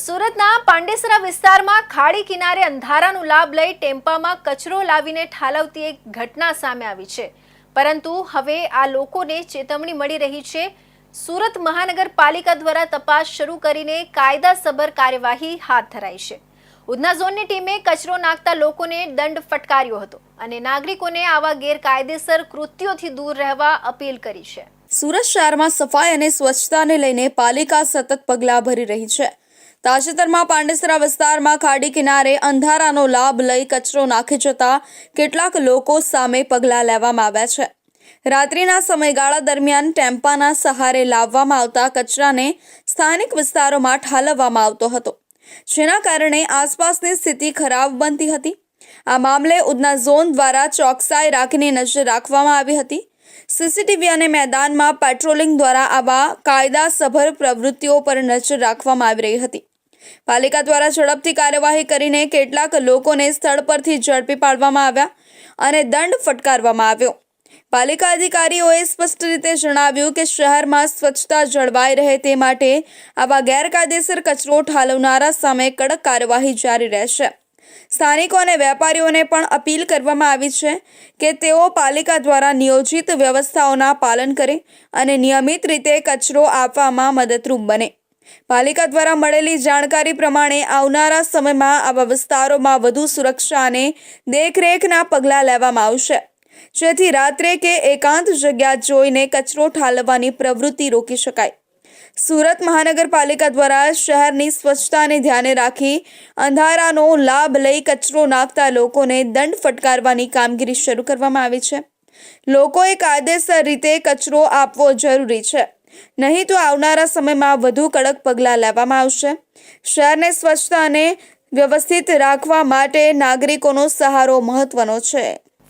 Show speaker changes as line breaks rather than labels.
સુરતના પાંડેસરા વિસ્તારમાં ખાડી કિનારે અંધારાનો લાભ લઈ ટેમ્પામાં કચરો લાવીને ઠાલવતી એક ઘટના સામે આવી છે. પરંતુ હવે આ લોકોને ચેતવણી મળી રહી છે. સુરત મહાનગરપાલિકા દ્વારા તપાસ શરૂ કરીને કાયદાસભર કાર્યવાહી હાથ ધરાઈ છે. ઉધના ઝોનની ટીમે કચરો નાખતા લોકોને દંડ ફટકાર્યો હતો અને નાગરિકોને આવા ગેરકાયદેસર કૃત્યોથી દૂર રહેવા અપીલ કરી છે.
સુરત શહેરમાં સફાઈ અને સ્વચ્છતાને લઈને પાલિકા સતત પગલાં ભરી રહી છે. તાજેતરમાં પાંડેસરા વિસ્તારમાં ખાડી કિનારે અંધારાનો લાભ લઈ કચરો નાખી જતા કેટલાક લોકો સામે પગલાં લેવામાં આવ્યા છે. રાત્રિના સમયગાળા દરમિયાન ટેમ્પાના સહારે લાવવામાં આવતા કચરાને સ્થાનિક વિસ્તારોમાં ઠાલવવામાં આવતો હતો, જેના કારણે આસપાસની સ્થિતિ ખરાબ બનતી હતી. આ મામલે ઉધના ઝોન દ્વારા ચોકસાઈ રાખીને નજર રાખવામાં આવી હતી. સીસીટીવી અને મેદાનમાં પેટ્રોલિંગ દ્વારા આવા કાયદાસભર પ્રવૃત્તિઓ પર નજર રાખવામાં આવી રહી હતી. પાલિકા દ્વારા ઝડપથી કાર્યવાહી કરીને કેટલાક લોકોને સ્થળ પરથી ઝડપી પાડવામાં આવ્યા અને દંડ ફટકારવામાં આવ્યો. પાલિકા અધિકારીઓએ સ્પષ્ટ રીતે જણાવ્યું કે શહેરમાં સ્વચ્છતા જળવાઈ રહે તે માટે આવા ગેરકાયદેસર કચરો ઠાલવનારા સામે કડક કાર્યવાહી જારી રહેશે. સ્થાનિકો અને વેપારીઓને પણ અપીલ કરવામાં આવી છે કે તેઓ પાલિકા દ્વારા નિયોજિત વ્યવસ્થાઓના પાલન કરે અને નિયમિત રીતે કચરો આપવામાં મદદરૂપ બને. પાલિકા દ્વારા મળેલી જાણકારી પ્રમાણે આવનારા સમયમાં આવા વિસ્તારોમાં વધુ સુરક્ષા અને દેખરેખના પગલાં લેવામાં આવશે. જેથી રાત્રે કે એકાંત જગ્યા જોઈને કચરો ઠાલવવાની પ્રવૃત્તિ રોકી શકાય. સુરત મહાનગરપાલિકા દ્વારા શહેરની સ્વચ્છતાને ધ્યાને રાખી અંધારાનો લાભ લઈ કચરો નાખતા લોકોને દંડ ફટકારવાની કામગીરી શરૂ કરવામાં આવી છે. લોકોએ કાયદેસર રીતે કચરો આપવો જરૂરી છે. નહીં તો આવનારા સમયમાં વધુ કડક પગલાં લેવામાં આવશે. શહેરને સ્વચ્છતા અને વ્યવસ્થિત રાખવા માટે નાગરિકોનો સહારો મહત્વનો છે.